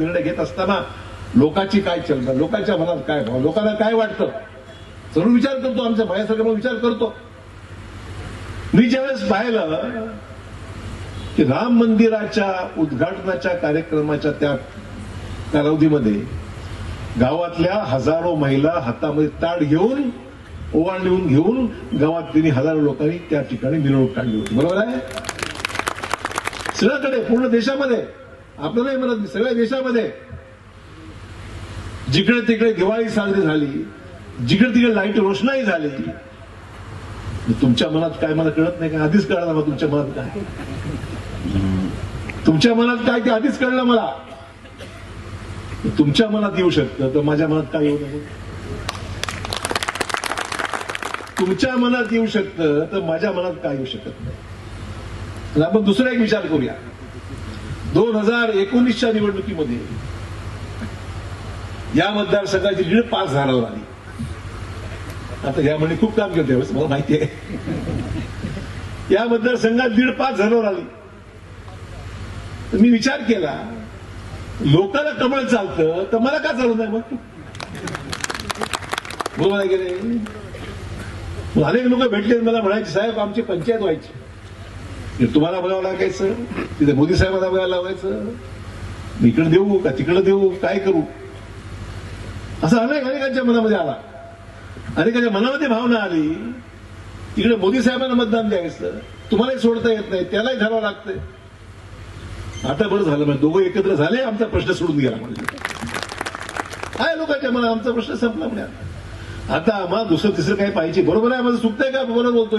निर्णय घेत असताना लोकांची काय चलना लोकांच्या मनात काय भाव लोकांना काय वाटतं? जरूर विचार करतो आमच्या माझ्यासारखा पण विचार करतो. मी ज्यावेळेस पाहिलं की राम मंदिराच्या उद्घाटनाच्या कार्यक्रमाच्या त्या कालावधीमध्ये गावातल्या हजारो महिला हातामध्ये ताड घेऊन ओवाळ लिहून घेऊन गावात तिने हजारो लोकांनी त्या ठिकाणी मिरवणूक काढली होती. बरोबर आहे? सगळ्याकडे पूर्ण देशामध्ये. आपल्यालाही नाही म्हणत मी, सगळ्या देशामध्ये. जिकडे तिकडे दिवाळी साजरी झाली जिकडे तिकडे लाइट रोषणाई झाली तुमच्या मनात काय मला कळत नाही का? आधीच कळलं मला तुमच्या मनात काय? तुमच्या मनात काय ते आधीच कळलं मला. तुमच्या मनात येऊ शकतं तर माझ्या मनात काय येऊ नको तुमच्या मनात येऊ शकतं तर माझ्या मनात काय येऊ शकत नाही? आपण दुसरा एक विचार करूया. दोन हजार एकोणीसच्या निवडणुकीमध्ये या मतदारसंघाची लीड पाच झाडावर आली आता या म्हणे खूप काम केलं त्यावेळेस मला माहिती आहे. या मतदारसंघात दीड पाच झाडावर आली तर मी विचार केला लोकांना कमळ चालतं तर मला का चालत नाही मग? बरोबर आहे की नाही? अनेक लोक भेटले मला म्हणायचे साहेब आमची पंचायत व्हायची. तुम्हाला बघावं लागायचं? तिथे मोदी साहेबांना बघायला लावायचं? मी इकडे देऊ का तिकडे देऊ? काय करू? असं अनेक अनेकांच्या मनामध्ये आला. अनेकांच्या मनामध्ये भावना आली. तिकडे मोदी साहेबांना मतदान द्यायचं. तुम्हालाही सोडता येत नाही. त्यालाही धरावं लागतंय. आता बरं झालं. म्हणजे दोघं एकत्र झाले आमचा प्रश्न सोडून गेला म्हणजे. काय लोकांच्या मनात आमचा प्रश्न संपला म्हणजे आता? आम्हाला दुसरं तिसरं काही पाहिजे. बरोबर आहे? माझं चुकतंय का? बरोबर बोलतोय मी.